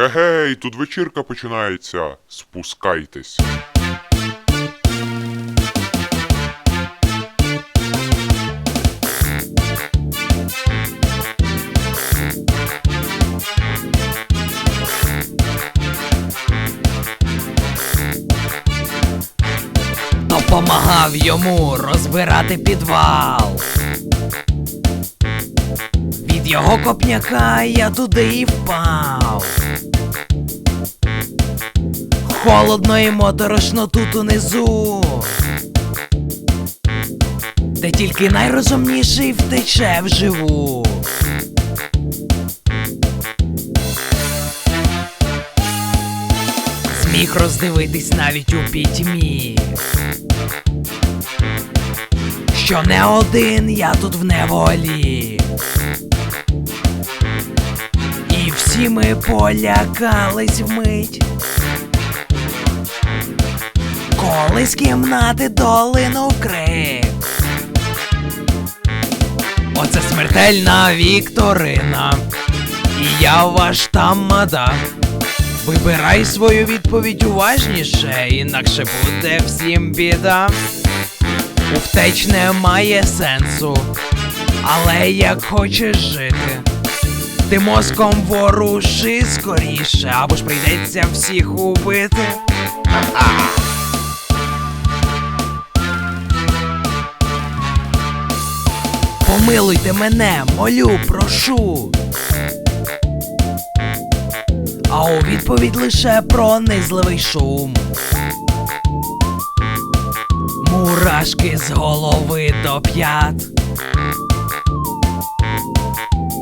Гей-гей, тут вечірка починається. Спускайтесь. Допомагав йому розбирати підвал. Від його копняка я туди і впав. Холодно і моторошно тут унизу. Де тільки найрозумніший втече вживу. Зміг роздивитись навіть у пітьмі. Що не один я тут в неволі. І всі ми полякались вмить. Коли з кімнати долинув крик. Оце смертельна Вікторина. І я ваш тамада. Вибирай свою відповідь уважніше, інакше буде всім біда. У втеч немає сенсу, але як хочеш жити, ти мозком воруши скоріше, або ж прийдеться всіх убити. Помилуйте мене, молю, прошу. А у відповідь лише пронизливий шум. Мурашки з голови до п'ят.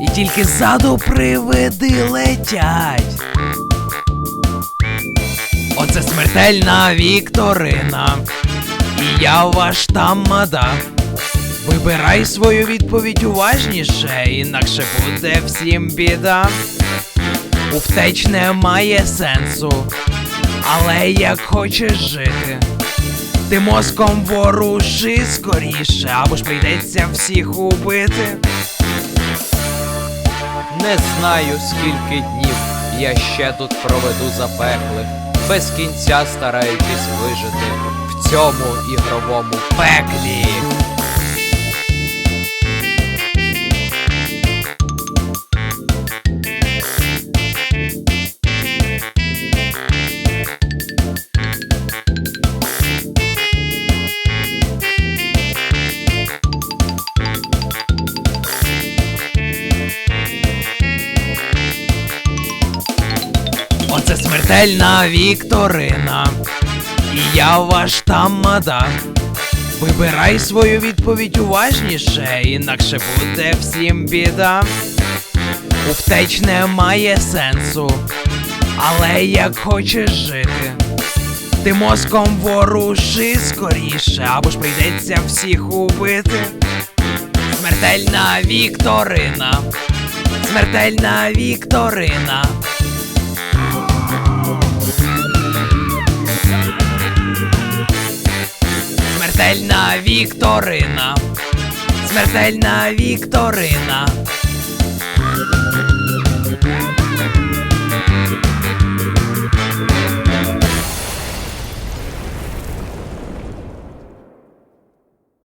І тільки ззаду привиди летять. Оце смертельна Вікторина. І я ваш тамада. Вибирай свою відповідь уважніше, інакше буде всім біда. У втеч немає сенсу, але як хочеш жити, ти мозком воруши скоріше, або ж прийдеться всіх убити. Не знаю, скільки днів я ще тут проведу запеклих, без кінця стараючись вижити в цьому ігровому Пеклі. Оце смертельна Вікторина. І я ваш тамада. Вибирай свою відповідь уважніше, інакше буде всім біда. У втеч немає сенсу, але як хочеш жити, ти мозком воруши скоріше, або ж прийдеться всіх убити. Смертельна Вікторина. Смертельна Вікторина. Вікторина. Смертельна Вікторина.